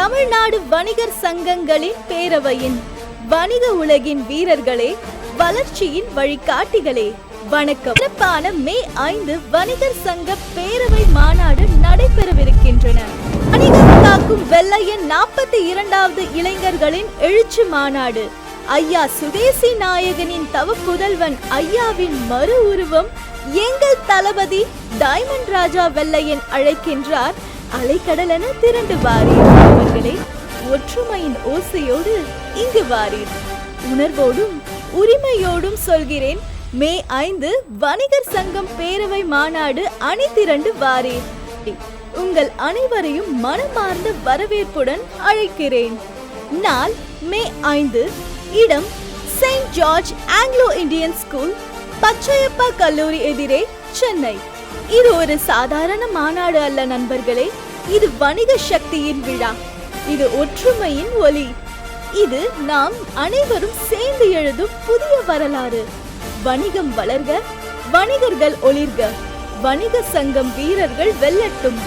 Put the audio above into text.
தமிழ்நாடு வணிகர் சங்கங்களின் பேரவையின் வணிக உலகின் வீரர்களே வளர்ச்சியின் வழிகாட்டிகளே. வணக்கம். சிறப்பான மே ஐந்து வணிகர் சங்க பேரவை மாநாடு நடைபெறவிருக்கின்றன. வணிகம் காக்கும் வெள்ளையன் நாற்பத்தி இரண்டாவது இளைஞர்களின் எழுச்சி மாநாடு. ஐயா சுதேசி நாயகனின் தவ புதல்வன் ஐயாவின் மறு உருவம் எங்கள் தளபதி டைமண்ட் ராஜா வெள்ளையன் அழைக்கின்றார். அலைக்கடலென திரண்டு வாரீர். அவர்களே ஒற்றுமையின் ஓசையோடு இங்கு வாரீர். உணர்வோடும் உரிமையோடும் சொல்கிறேன் மே ஐந்து வணிகர் சங்கம் பேரவை மாநாடு அணி திரண்டு வாரீர். உங்கள் அனைவரையும் மனமார்ந்த வரவேற்புடன் அழைக்கிறேன். நாள் மே ஐந்து இடம் Saint George Anglo Indian school Pachaiyappa கல்லூரி எதிரே சென்னை. இது ஒரு சாதாரண மாநாடு அல்ல நண்பர்களே. இது வணிக சக்தியின் விழா. இது ஒற்றுமையின் ஒலி. இது நாம் அனைவரும் சேர்ந்து எழுதும் புதிய வரலாறு. வணிகம் வளர்க வணிகர்கள் ஒளிர்க. வணிக சங்கம் வீரர்கள் வெல்லட்டும்.